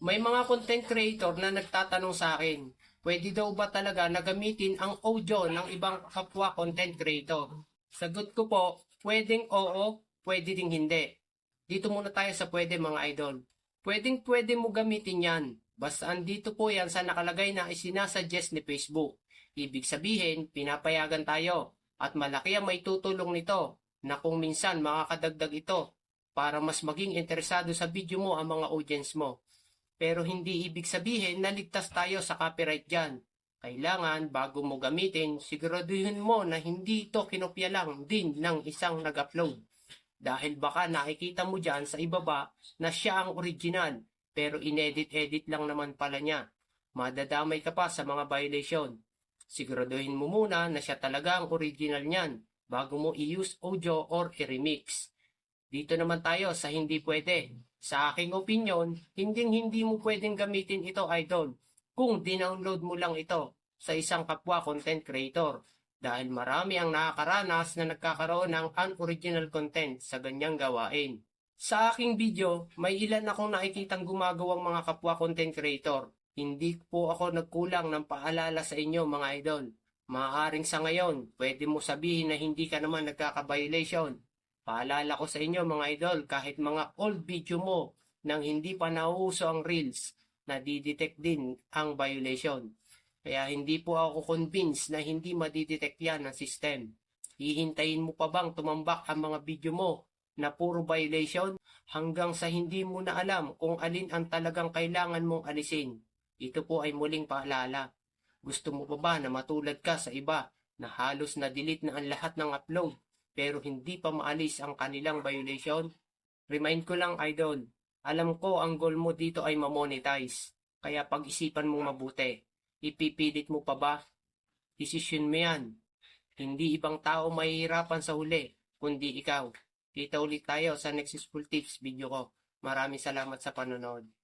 May mga content creator na nagtatanong sa akin, pwede daw ba talaga na gamitin ang audio ng ibang kapwa content creator? Sagot ko po, pwedeng oo, pwede ding hindi. Dito muna tayo sa pwede mga idol. Pwedeng pwede mo gamitin yan. Basta andito po yan sa nakalagay na isinasuggest ni Facebook. Ibig sabihin, pinapayagan tayo. At malaki ang may tutulong nito na kung minsan makakadagdag ito para mas maging interesado sa video mo ang mga audience mo. Pero hindi ibig sabihin na ligtas tayo sa copyright dyan. Kailangan, bago mo gamitin, siguraduhin mo na hindi ito kinopya lang din ng isang nag-upload. Dahil baka nakikita mo dyan sa ibaba na siya ang original, pero inedit-edit lang naman pala niya. Madadamay ka pa sa mga violation. Siguraduhin mo muna na siya talaga ang original niyan bago mo i-use audio or i-remix. Dito naman tayo sa hindi pwede. Sa aking opinion, hindi hindi mo pwedeng gamitin ito idol kung dinownload mo lang ito sa isang kapwa content creator dahil marami ang nakakaranas na nagkakaroon ng unoriginal content sa ganyang gawain. Sa aking video, may ilan akong nakikitang gumagawang mga kapwa content creator. Hindi po ako nagkulang ng paalala sa inyo mga idol. Maaaring sa ngayon, pwede mo sabihin na hindi ka naman nagkaka-violation. Paalala ko sa inyo mga idol, kahit mga old video mo nang hindi pa nauuso ang reels, nadidetect din ang violation. Kaya hindi po ako convinced na hindi madidetect yan ng system. Hihintayin mo pa bang tumambak ang mga video mo na puro violation hanggang sa hindi mo na alam kung alin ang talagang kailangan mong alisin. Ito po ay muling paalala. Gusto mo pa ba na matulad ka sa iba na halos na-delete na ang lahat ng upload pero hindi pa maalis ang kanilang violation? Remind ko lang idol, alam ko ang goal mo dito ay mamonetize. Kaya pag-isipan mo mabuti. Ipipilit mo pa ba? Desisyon mo yan. Hindi ibang tao mahihirapan sa huli, kundi ikaw. Kita ulit tayo sa next school tips video ko. Maraming salamat sa panonood.